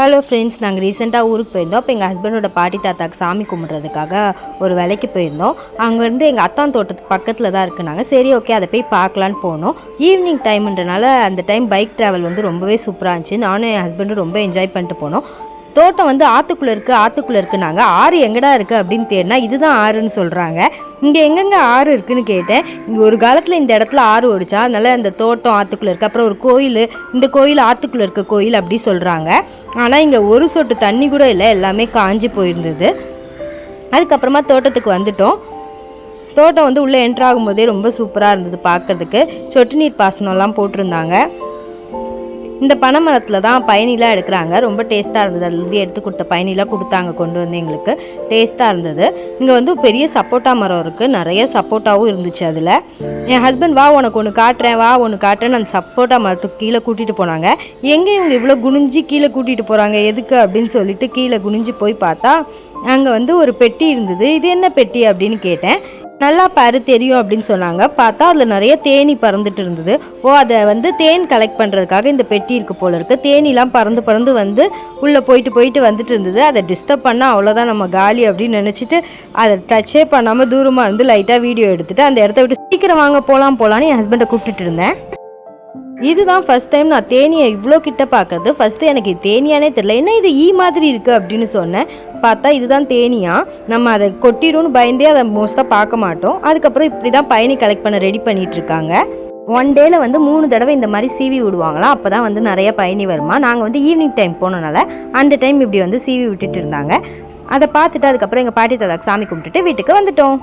Hello friends நாங்கள் ரீசெண்டாக ஊருக்கு போயிருந்தோம். அப்போ எங்கள் ஹஸ்பண்டோட பாட்டி தாத்தாக்கு சாமி கும்பிட்றதுக்காக ஒரு வேலைக்கு போயிருந்தோம். அங்கேருந்து எங்கள் அத்தான் தோட்டத்துக்கு பக்கத்தில் தான் இருக்குனாங்க. சரி ஓகே அதை போய் பார்க்கலான்னு போனோம். ஈவினிங் டைம்ன்றனால அந்த டைம் பைக் ட்ராவல் வந்து ரொம்பவே சூப்பராக இருந்துச்சு. நானும் என் ஹஸ்பண்டும் ரொம்ப என்ஜாய் பண்ணிட்டு போனோம். தோட்டம் வந்து ஆற்றுக்குள்ளே இருக்குது ஆற்றுக்குள்ளே இருக்குனாங்க. ஆறு எங்கடா இருக்குது அப்படின்னு தேடினா இதுதான் ஆறுன்னு சொல்கிறாங்க இங்கே எங்கெங்கே ஆறு இருக்குதுன்னு கேட்டேன். இங்கே ஒரு காலத்தில் இந்த இடத்துல ஆறு ஓடிச்சா? அதனால் அந்த தோட்டம் ஆற்றுக்குள்ளே இருக்குது அப்புறம் ஒரு கோயில் இந்த கோயில் ஆற்றுக்குள்ளே இருக்க கோயில் அப்படி சொல்கிறாங்க ஆனால் இங்கே ஒரு சொட்டு தண்ணி கூட இல்லை. எல்லாமே காஞ்சி போயிருந்தது. அதுக்கப்புறமா தோட்டத்துக்கு வந்துட்டோம். தோட்டம் வந்து உள்ளே என்ட்ராகும் போதே ரொம்ப சூப்பராக இருந்தது பார்க்கறதுக்கு சொட்டு நீர் பாசனம்லாம் போட்டிருந்தாங்க. இந்த பனை மரத்தில் தான் பயணிலாம் எடுக்கிறாங்க. ரொம்ப டேஸ்ட்டாக இருந்தது. அதுலேருந்து எடுத்து கொடுத்த பயணிலாம் கொடுத்தாங்க கொண்டு வந்து எங்களுக்கு. டேஸ்ட்டாக இருந்தது. இங்கே வந்து பெரிய சப்போட்டா மரம் இருக்குது நிறைய சப்போட்டாவும் இருந்துச்சு அதில். என் ஹஸ்பண்ட் வா உனக்கு ஒன்று காட்டுறேன். வா ஒன்று காட்டுறேன்னு அந்த சப்போட்டா மரத்துக்கு கீழே கூட்டிகிட்டு போனாங்க. எங்கே இவங்க இவ்வளோ குனிஞ்சு கீழே கூட்டிகிட்டு போகிறாங்க எதுக்கு? அப்படின்னு சொல்லிட்டு கீழே குனிஞ்சு போய் பார்த்தா அங்கே வந்து ஒரு பெட்டி இருந்தது. இது என்ன பெட்டி? அப்படின்னு கேட்டேன். நல்லா பாரு தெரியும் அப்படின்னு சொன்னாங்க. பார்த்தா அதில் நிறைய தேனி பறந்துட்டு இருந்தது. ஓ அதை வந்து தேன் கலெக்ட் பண்ணுறதுக்காக இந்த பெட்டி இருக்கு போல இருக்கு. தேனிலாம் பறந்து பறந்து வந்து உள்ளே போயிட்டு போயிட்டு வந்துட்டு இருந்தது. அதை டிஸ்டர்ப் பண்ணால் அவ்வளோதான் நம்ம காலி அப்படின்னு நினச்சிட்டு அதை டச்சே பண்ணாமல் தூரமாக இருந்து லைட்டாக வீடியோ எடுத்துகிட்டு அந்த இடத்த விட்டு சீக்கிரம் வாங்க போகலாம் போகலான்னு என் ஹஸ்பண்டை கூப்பிட்டுட்டு இருந்தேன். இதுதான் ஃபர்ஸ்ட் டைம் நான் தேனியை இவ்வளோ கிட்ட பார்க்கறது. ஃபஸ்ட்டு எனக்கு தேனியானே தெரியல. என்ன இது ஈ மாதிரி இருக்குது அப்படின்னு சொன்னேன். பார்த்தா இதுதான் தேனியா? நம்ம அதை கொட்டிடும்னு பயந்தே அதை மோஸ்ட்டாக பார்க்க மாட்டோம். அதுக்கப்புறம் இப்படி தான் பயணி கலெக்ட் பண்ண ரெடி பண்ணிட்டு இருக்காங்க. ஒன் டேல வந்து மூணு தடவை இந்த மாதிரி சீவி விடுவாங்களாம். அப்போ தான் வந்து நிறைய பயணி வருமா? நாங்கள் வந்து ஈவினிங் டைம் போனனால அந்த டைம் இப்படி வந்து சீவி விட்டுட்டு இருந்தாங்க. அதை பார்த்துட்டு அதுக்கப்புறம் எங்கள் பாட்டி தாதாக்கு சாமி கும்பிட்டுட்டு வீட்டுக்கு வந்துட்டோம்.